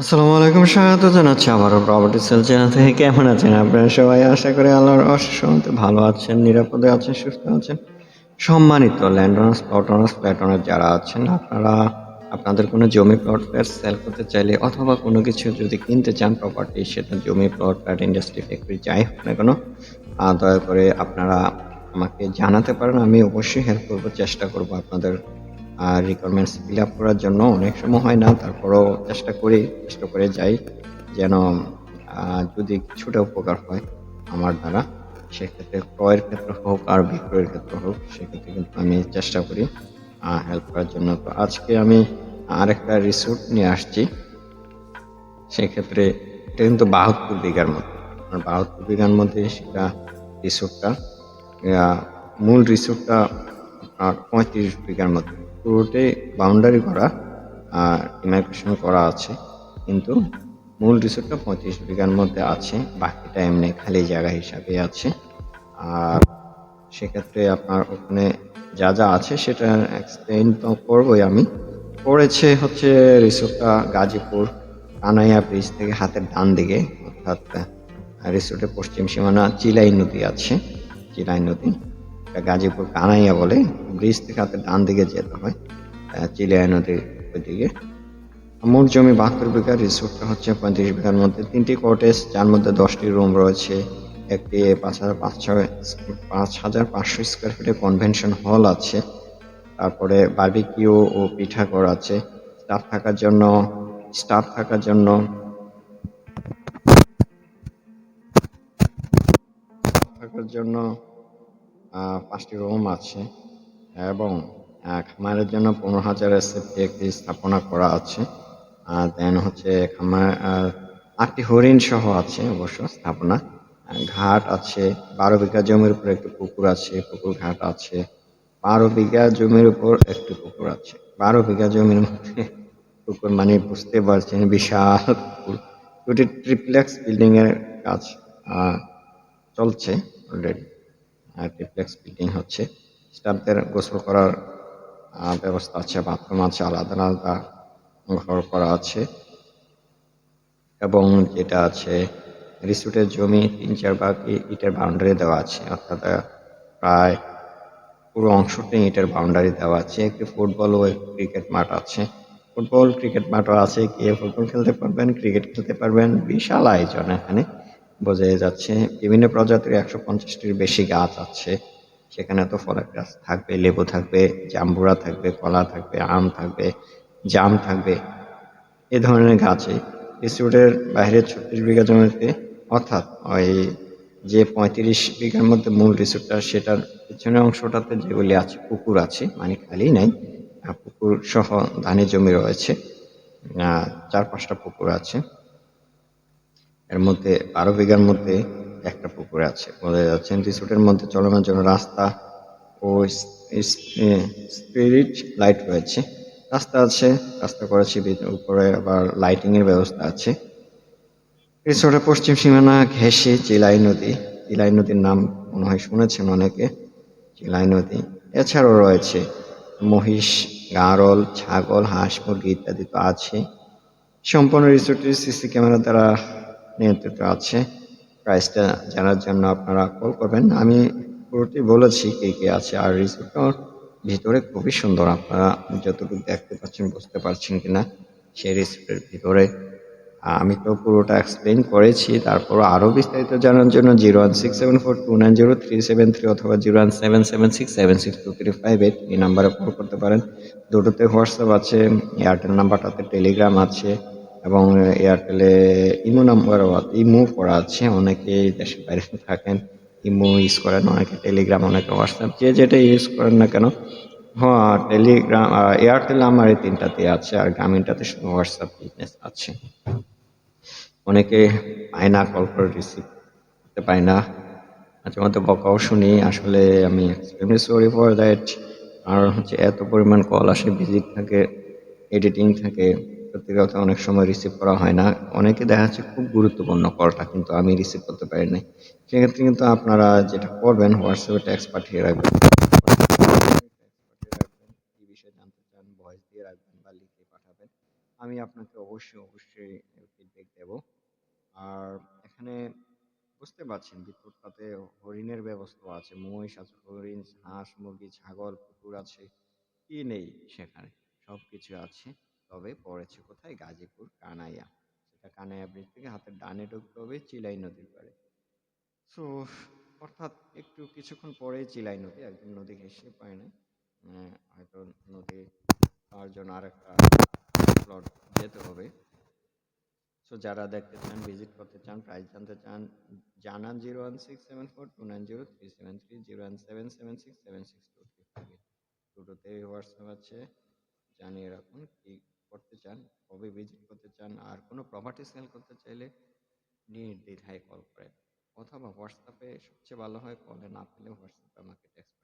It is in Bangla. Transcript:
আসসালামু আলাইকুম, স্বাগত জানাচ্ছি আবারও প্রপার্টি সেল চ্যানেল থেকে। কেমন আছেন আপনারা সবাই? আশা করি আল্লাহর অশেষ ভালো আছেন, নিরাপদে আছেন, সুস্থ আছেন। সম্মানিত land owners plot owners flat owners যারা আছেন, আপনারা, আপনাদের কোনো জমি প্লট ফ্ল্যাট সেল করতে চাইলে অথবা কোনো কিছু যদি কিনতে চান প্রপার্টি সেটা জমি প্লট ফ্ল্যাট ইন্ডাস্ট্রি ফ্যাক্টরি যাই হোক না কেন দয়া করে আপনারা আমাকে জানাতে পারেন। আমি অবশ্যই হেল্প করব, চেষ্টা করব আপনাদের আর রিকোয়ারমেন্টস ফিল আপ করার জন্য অনেক সময় হয় না, তারপরেও চেষ্টা করি, চেষ্টা করে যাই। যেন যদি কিছুটা উপকার হয় আমার দ্বারা, সেক্ষেত্রে ক্রয়ের ক্ষেত্রে হোক আর বিক্রয়ের ক্ষেত্রে হোক, সেক্ষেত্রে কিন্তু আমি চেষ্টা করি হেল্প করার জন্য। তো আজকে আমি আরেকটা রিসোর্ট নিয়ে আসছি। সেক্ষেত্রে এটা কিন্তু বাহাত্তর বিঘার মধ্যে আর বাহাত্তর বিঘার মধ্যে সেটা রিসোর্টটা মূল রিসোর্টটা আপনার পঁয়ত্রিশ বিঘার মধ্যে পুরোটাই বাউন্ডারি করা, আর ইমাইগ্রেশন করা আছে, কিন্তু মূল রিসোর্টটা পঁয়ত্রিশ বিঘার মধ্যে আছে, বাকিটা এমনি খালি জায়গা হিসাবে আছে। আর সেক্ষেত্রে আপনার ওখানে যা যা আছে সেটা এক্সপ্লেন তো করবোই আমি। পড়েছে হচ্ছে রিসোর্টটা গাজীপুর, কানাইয়া ব্রিজ থেকে হাতের ডান দিকে, অর্থাৎ রিসোর্টের পশ্চিম সীমানা চিলাই নদী আছে, চিলাই নদী। গাজীপুর কানাইয়া বলে, ব্রিজ থেকে হাতের ডান দিকে যেতে হয় চিলাই নদীর ওইদিকে। মোট জমি বাহাত্তর বিঘা রিসোর্টটা হচ্ছে পঁয়ত্রিশ বিঘার মধ্যে। তিনটি কটেজ যার মধ্যে দশটি রুম রয়েছে, একটি পাঁচ হাজার পাঁচশো, পাঁচ হাজার পাঁচশো স্কোয়ার ফিটের কনভেনশন হল আছে, তারপরে বার্বিকিউ ও পিঠা করা আছে। স্টাফ থাকার জন্য স্টাফ থাকার জন্য থাকার জন্য পাঁচটি রুম আছে এবং খামারের জন্য পনেরো হাজার এসএফটি একটি স্থাপনা করা আছে। আর দেন হচ্ছে খামার আটটি হরিণ সহ আছে অবশ্য স্থাপনা। ঘাট আছে, বারো বিঘা জমির উপর একটি পুকুর আছে, পুকুর ঘাট আছে। বারো বিঘা জমির উপর একটি পুকুর আছে। বারো বিঘা জমির মধ্যে পুকুর মানে বুঝতে পারছেন, বিশাল পুকুর। দুটি ট্রিপ্লেক্স বিল্ডিং এর কাজ চলছে অলরেডি ট্রিপ্লেক্স বিল্ডিং হচ্ছে। স্টাফদের গোসল করার ব্যবস্থা আছে বাথরুম আছে, আলাদা আলাদা ঘর করা আছে। এবং যেটা আছে, রিসোর্টের জমি তিন চার ভাগ ইটের বাউন্ডারি দেওয়া আছে। অর্থাৎ প্রায় পুরো অংশটি ইটের বাউন্ডারি দেওয়া আছে। একটি ফুটবল ও ক্রিকেট মাঠ আছে। ফুটবল ক্রিকেট মাঠও আছে। কে ফুটবল খেলতে পারবেন ক্রিকেট খেলতে পারবেন। বিশাল আয়োজন এখানে। বোঝা যাচ্ছে, বিভিন্ন প্রজাতির একশো পঞ্চাশটির বেশি গাছ আছে। সেখানে তো ফলের গাছ থাকবে, লেবু থাকবে, জাম্বুরা থাকবে, কলা থাকবে, আম থাকবে, জাম থাকবে। এ ধরনের গাছে রিসোর্টের বাইরে ছত্রিশ বিঘা জমিতে, অর্থাৎ ওই যে পঁয়ত্রিশ বিঘার মধ্যে মূল রিসোর্টটা সেটার পিছনের অংশটাতে যেগুলি আছে, পুকুর আছে মানে খালি নাই পুকুর সহ ধানের জমি রয়েছে চার পাঁচটা পুকুর আছে। এর মধ্যে, বারো বিঘার মধ্যে একটা পুকুর আছে। বোঝা যাচ্ছে রিসোর্টের মধ্যে চলানোর জন্য রাস্তা ও স্পিরিট লাইট রয়েছে। রাস্তা আছে, রাস্তা করেছে উপরে আবার লাইটিং এর ব্যবস্থা আছে। রিসোর্টের পশ্চিম সীমানা ঘেঁষে চিলাই নদী। চিলাই নদীর নাম মনে হয় শুনেছেন অনেকে। চিলাই নদী। এছাড়াও রয়েছে মহিষ, গারল, ছাগল, হাঁস, মুরগি ইত্যাদি তো আছে সম্পূর্ণ রিসোর্টটি সিসি ক্যামেরা দ্বারা নিয়ন্ত্রিত আছে। প্রাইসটা জানার জন্য আপনারা কল করবেন। আমি পুরোটি বলেছি কে কে আছে আর রিসোর্টটার ভিতরে খুবই সুন্দর। আপনারা যতটুকু দেখতে পাচ্ছেন, বুঝতে পারছেন কি না সেই রিসোর্টের ভিতরে। আমি তো পুরোটা এক্সপ্লেন করেছি। তারপর আরও বিস্তারিত জানার জন্য zero one six seven four two nine zero three seven three অথবা zero one seven seven six seven six two three five eight এই নাম্বারে কল করতে পারেন। দুটোতে হোয়াটসঅ্যাপ আছে এয়ারটেল নাম্বারটাতে টেলিগ্রাম আছে। এবং এয়ারটেলে ইমো নাম্বারও ইমো করা আছে। অনেকে দেশের বাইরে থাকেন। ইমো ইউজ করেন, অনেকে টেলিগ্রাম অনেকে হোয়াটসঅ্যাপ যে যেটা ইউজ করেন না কেন। হ্যাঁ টেলিগ্রাম এয়ারটেল আমার এই তিনটাতে আছে আর গ্রামীণটাতে শুধু হোয়াটসঅ্যাপ বিজনেস আছে। অনেকে পায় না কল করে রিসিভ করতে পায় না। মাঝে মধ্যে বকাও শুনি, আসলে আমি এক্সট্রিমলি সরি ফর দ্যাট আর হচ্ছে এত পরিমাণ কল আসে ভিজিট থাকে এডিটিং থাকে। সত্যি কথা অনেক সময় রিসিভ করা হয় না। অনেকে দেখা যাচ্ছে খুব গুরুত্বপূর্ণ কলটা কিন্তু আমি রিসিভ করতে পারি নাই। সেক্ষেত্রে কিন্তু আপনারা যেটা করবেন হোয়াটসঅ্যাপে ট্যাক্স পাঠিয়ে রাখবেন। জানতে চান ভয়েস দিয়ে রাখবেন বা লিখে পাঠাবেন। আমি আপনাকে অবশ্যই অবশ্যই ফিডব্যাক দেব। আর এখানে বুঝতে পারছেন বিদ্যুৎটাতে হরিণের ব্যবস্থা আছে। মহিষ আছে, হরিণ, হাঁস, মুরগি, ছাগল পুকুর আছে। কি নেই সেখানে? সব কিছু আছে। তবে পড়েছে কোথায়? গাজীপুর, কানাইয়া। সেটা কানাইয়া ব্রিজ থেকে হাতের ডানে ঢুকতে হবে, চিলাই নদীর পাড়ে। সো অর্থাৎ একটু কিছুক্ষণ পরেই চিলাই নদী, একদম নদী ঘেঁষে পায় না। মানে হয়তো নদী পাওয়ার জন্য আর একটা প্লট যেতে হবে। সো যারা দেখতে চান ভিজিট করতে চান প্রাইস জানতে চান, জানান zero one six seven four two nine zero three seven three, zero one seven seven six seven six two three five দুটোতে হোয়াটসঅ্যাপ আছে। জানিয়ে রাখুন কি করতে চান কবে ভিজিট করতে চান, আর কোনো প্রপার্টি সেল করতে চাইলে নির্দ্বিধায় কল করেন। অথবা হোয়াটসঅ্যাপে সবচেয়ে ভালো হয় কলে না পেলে হোয়াটসঅ্যাপে আমাকে টেক্সট